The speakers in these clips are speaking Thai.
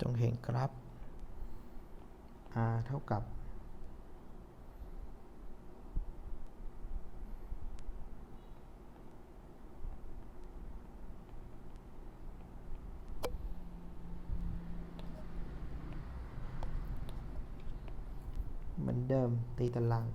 จงเห็นกราฟ r เท่ากับ เหมือนเดิมตีตาราง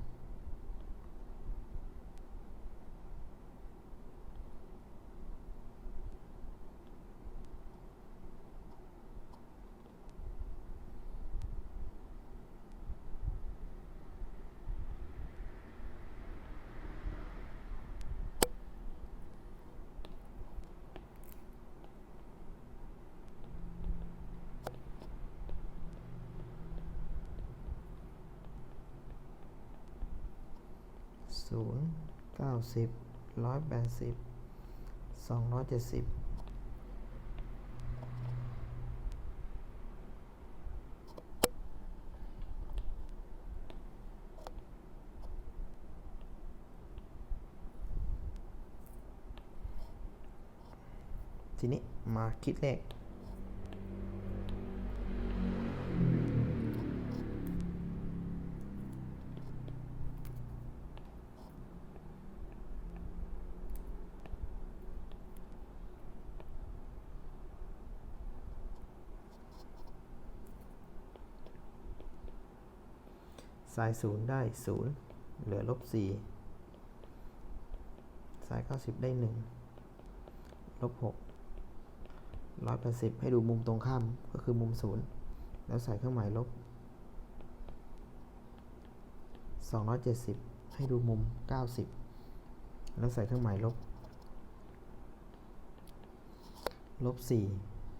ศูนย์เก้าสิบร้อยแปดสิบสองร้อยเจ็ดสิบทีนี้มาคิดเลข สายศูนย์ได้ศูนย์เหลือลบสี่สายเก้าสิบได้หนึ่งลบหกร้อยแปดสิบให้ดูมุมตรงข้ามก็คือมุมศูนย์แล้วใส่เครื่องหมายลบสองร้อยเจ็ดสิบให้ดูมุมเก้าสิบแล้วใส่เครื่องหมายลบลบสี่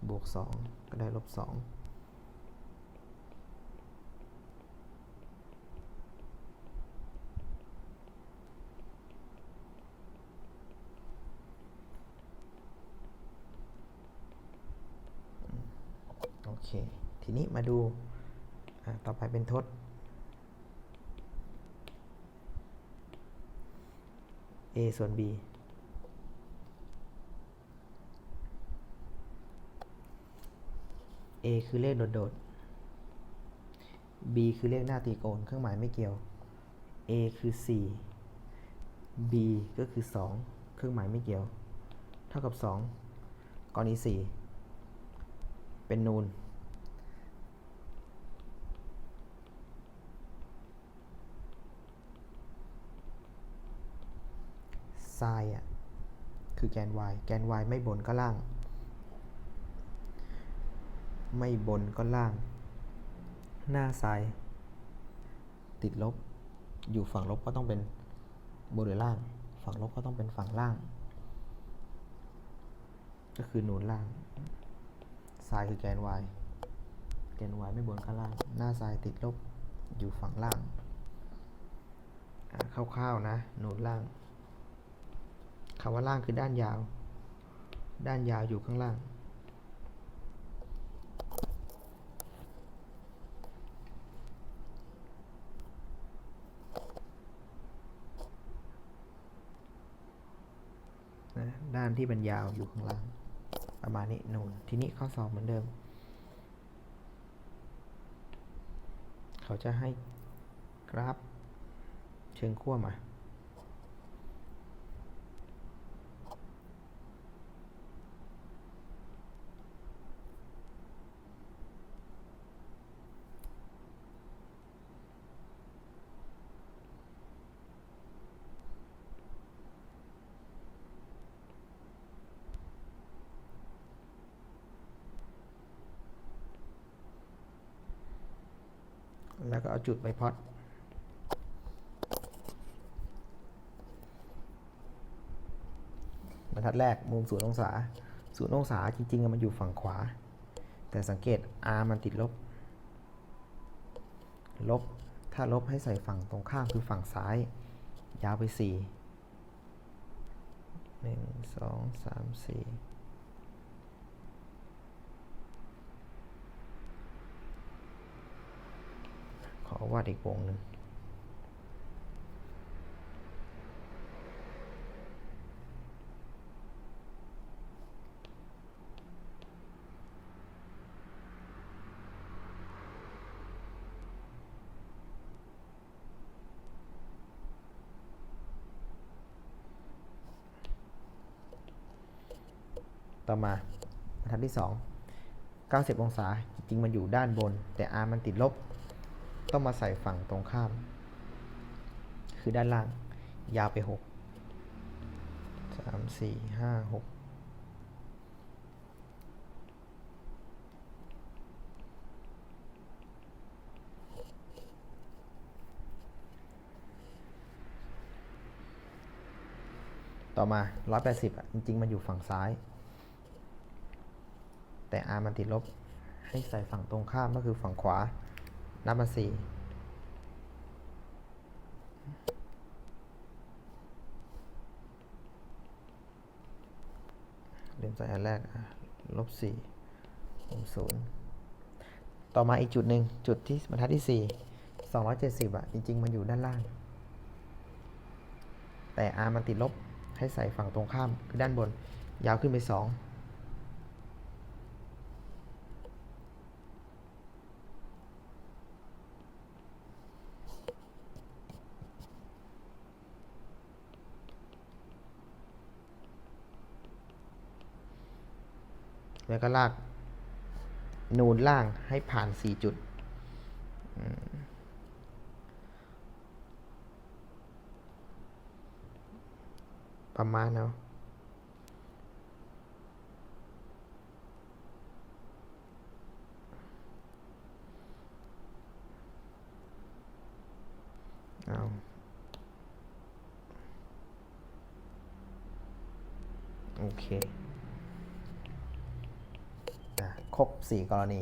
บวกสองก็ได้ลบสอง ทีนี้มาดูต่อไปเป็นทด a ส่วน b a คือเลขโดดๆ b คือเลขหน้าตีโกน เครื่องหมายไม่เกี่ยว a คือ 4 b ก็คือ 2 เครื่องหมายไม่เกี่ยว เท่ากับ 2กรณี4เป็นนูน ไซน์อะคือแกน y แกน y ไม่บนก็ล่าง ไม่บนก็ล่าง หน้าไซน์ติดลบ อยู่ฝั่งลบก็ต้องเป็นบนหรือล่าง ฝั่งลบก็ต้องเป็นฝั่งล่าง ก็คือนูนล่างไซน์คือแกน y แกน y ไม่บนก็ล่าง หน้าไซน์ติดลบอยู่ฝั่งล่างคร่าวๆนะนูนล่าง คำว่าล่างคือด้านยาว ด้านยาวอยู่ข้างล่างนะด้านที่เป็นยาวอยู่ข้างล่าง ประมาณนี้นูนทีนี้ข้อสอบเหมือนเดิม เขาจะให้กราฟเชิงขั้วมา แล้วก็เอาจุดไปพอดบรรทัดแรกมุมศูนย์องศาศูนย์องศาจริงๆมันอยู่ฝั่งขวา แต่สังเกต r มันติดลบ ลบ ถ้าลบให้ใส่ฝั่งตรงข้ามคือฝั่งซ้าย ยาวไป 4 1 2 3 4 เขาวาดอีกวงหนึ่งต่อมาบรรทัดที่ 2 90 องศาจริงๆมันอยู่ด้านบน แต่ r มันติดลบ ต้องมาใส่ฝั่งตรงข้าม คือด้านล่าง ยาวไป 6 3 4 5 6ต่อมา 180อะ จริง ๆ มันอยู่ฝั่งซ้าย แต่ r มันติดลบ ให้ใส่ฝั่งตรงข้ามก็คือฝั่งขวา นับมา4ลืมใส่อันแรกอ่ลบ4ลบ0ต่อมาอีกจุดหนึ่งจุดที่บรรทัดที่4 270อะ จริง ๆ มันอยู่ด้านล่าง แต่ r มันติดลบให้ใส่ฝั่งตรงข้ามคือด้านบน ยาวขึ้นไป2 แล้วก็ลาก นูนล่างให้ผ่าน 4 จุด ประมาณเนาะเอาโอเค ครบ 4 กรณี